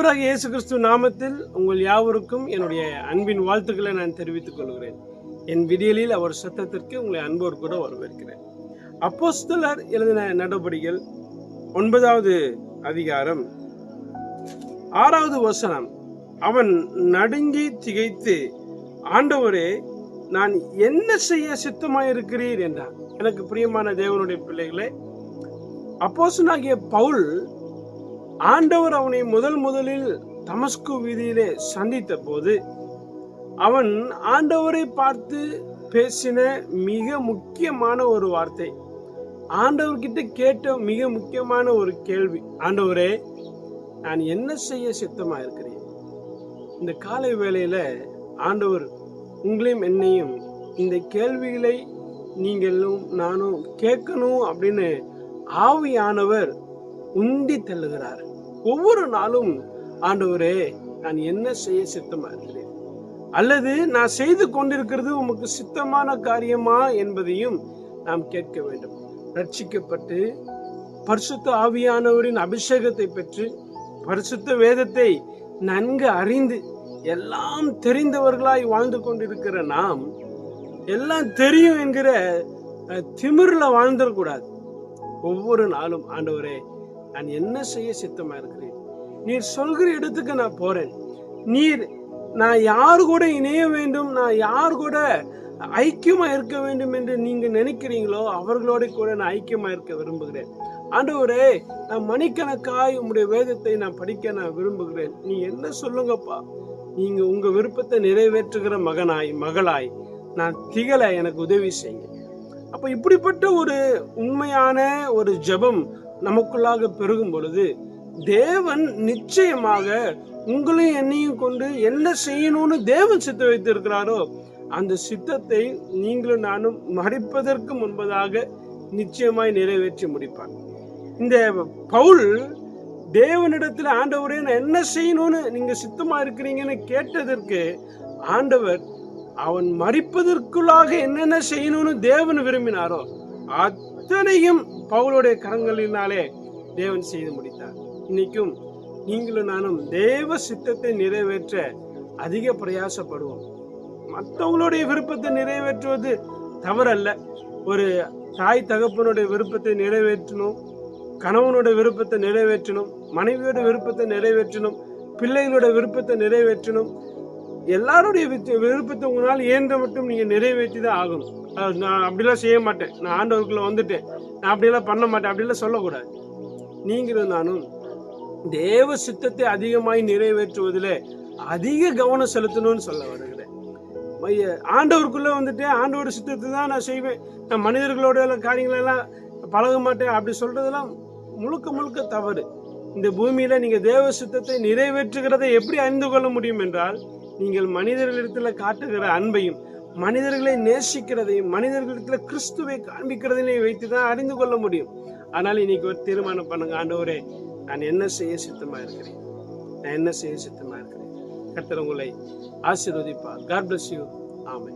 ஆண்டவராக இயேசு கிறிஸ்து நாமத்தில் உங்கள் யாவருக்கும் என்னுடைய அன்பின் வாழ்த்துக்களை நான் தெரிவித்துக் கொள்கிறேன். என் விடியலில் அவர் சத்தத்திற்கு உங்களை அன்போர் கூட வரவேற்கிறேன். அப்போஸ்தலர் எழுதின நடபடிகள் ஒன்பதாவது அதிகாரம் ஆறாவது வசனம். அவன் நடுங்கி திகைத்து ஆண்டவரே நான் என்ன செய்ய சித்தமாயிருக்கிறீர்? என்றான். எனக்கு பிரியமான தேவனுடைய பிள்ளைகளே அப்போசனாகிய பவுல் ஆண்டவர் அவனை முதல் முதலில் தமஸ்கு வீதியிலே சந்தித்த போது அவன் ஆண்டவரை பார்த்து பேசின மிக முக்கியமான ஒரு வார்த்தை. ஆண்டவர்கிட்ட கேட்ட மிக முக்கியமான ஒரு கேள்வி ஆண்டவரே நான் என்ன செய்ய சித்தமா இருக்கிறேன் இந்த காலை வேளையில ஆண்டவர் உங்களையும் என்னையும் இந்த கேள்விகளை நீங்களும் நானும் கேட்கணும் அப்படின்னு ஆவியானவர் உந்தி தள்ளுகிறார். ஒவ்வொரு நாளும் ஆண்டவரே நான் என்ன செய்ய சித்தமா இருக்கிறேன்? அல்லது நான் செய்து கொண்டிருக்கிறது உமக்கு சித்தமான காரியமா என்பதையும் நாம் கேட்க வேண்டும். ரட்சிக்கப்பட்டு பரிசுத்த ஆவியானவரின் அபிஷேகத்தை பெற்று பரிசுத்த வேதத்தை நன்கு அறிந்து எல்லாம் தெரிந்தவர்களாய் வாழ்ந்து கொண்டிருக்கிற நாம் எல்லாம் தெரியும் என்கிற திமிரில் வாழ்ந்துடக்கூடாது. ஒவ்வொரு நாளும் ஆண்டவரே நான் என்ன செய்ய சித்தமா இருக்கிறேன்? நீர் சொல்கிற இடத்துக்கு நான் போறேன். நீர் நான் யார் கூட இணைய வேண்டும் நான் யார் கூட ஐக்கியமா இருக்க வேண்டும் என்று நீங்க நினைக்கிறீங்களோ அவர்களோட கூட நான் ஐக்கியமா இருக்க விரும்புகிறேன். ஆண்டவரே நான் மணிக்கணக்காய் உங்களுடைய வேதத்தை நான் படிக்க நான் விரும்புகிறேன். நீ என்ன சொல்லுங்கப்பா? நீங்க உங்க விருப்பத்தை நிறைவேற்றுகிற மகனாய் மகளாய் நான் திகழ எனக்கு உதவி செய்யுங்க. அப்ப இப்படிப்பட்ட ஒரு உண்மையான ஒரு ஜெபம் நமக்குள்ளாக பெருகும் பொழுது தேவன் நிச்சயமாக உங்களையும் என்னையும் கொண்டு என்ன செய்யணும்னு தேவன் சித்த வைத்திருக்கிறாரோ அந்த சித்தத்தை நீங்களும் நானும் மறிப்பதற்கு முன்பதாக நிச்சயமாய் நிறைவேற்றி முடிப்பார். இந்த பவுல் தேவனிடத்தில் ஆண்டவரே நான் என்ன செய்யணும்னு நீங்க சித்தமா இருக்கிறீங்கன்னு கேட்டதற்கு ஆண்டவர் அவன் மறிப்பதற்குள்ளாக என்னென்ன செய்யணும்னு தேவன் விரும்பினாரோ அத்தனையும் பவுலுடைய கரங்களினாலே தேவன் செய்து முடித்தார். இன்னைக்கும் நீங்களும் நானும் தேவ சித்தத்தை நிறைவேற்ற அதிக பிரயாசப்படுவோம். மற்றவங்களுடைய விருப்பத்தை நிறைவேற்றுவது தவறல்ல. ஒரு தாய் தகப்பனுடைய விருப்பத்தை நிறைவேற்றணும் கணவனோட விருப்பத்தை நிறைவேற்றணும் மனைவியோட விருப்பத்தை நிறைவேற்றணும் பிள்ளைகளோட விருப்பத்தை நிறைவேற்றணும். எல்லாருடைய விருப்பத்தை உங்களால் இயன்ற மட்டும் நீங்கள் நிறைவேற்றி தான் ஆகணும். நான் அப்படிலாம் செய்ய மாட்டேன். நான் ஆண்டவருக்குள்ள வந்துட்டேன். நான் அப்படியெல்லாம் பண்ண மாட்டேன். அப்படிலாம் சொல்லக்கூடாது. நீங்களும் நானும் தேவ சித்தத்தை அதிகமாய் நிறைவேற்றுவதில் அதிக கவனம் செலுத்தணும்னு சொல்ல வருகிறேன். மைய- ஆண்டவருக்குள்ள வந்துட்டு ஆண்டவர் சித்தத்தை தான் நான் செய்வேன். நான் மனிதர்களோட காரியங்களெல்லாம் பழக மாட்டேன். அப்படி சொல்கிறதெல்லாம் முழுக்க முழுக்க தவறு. இந்த பூமியில் நீங்கள் தேவ சித்தத்தை நிறைவேற்றுகிறதை எப்படி அறிந்து கொள்ள முடியும் என்றால் நீங்கள் மனிதர்களிடத்தில் காட்டுகிற அன்பையும் மனிதர்களை நேசிக்கிறதையும் மனிதர்களிடத்தில் கிறிஸ்துவை காண்பிக்கிறதையும் வைத்து தான் அறிந்து கொள்ள முடியும். ஆனால் இன்னைக்கு ஒரு தீர்மானம் பண்ணுங்க ஆண்டவரே நான் என்ன செய்ய சித்தமா இருக்கிறேன்? நான் என்ன செய்ய சித்தமா இருக்கிறேன்? கர்த்தர் உங்களை ஆசீர்வதிப்பார். காட் பிளஸ் யூ ஆமை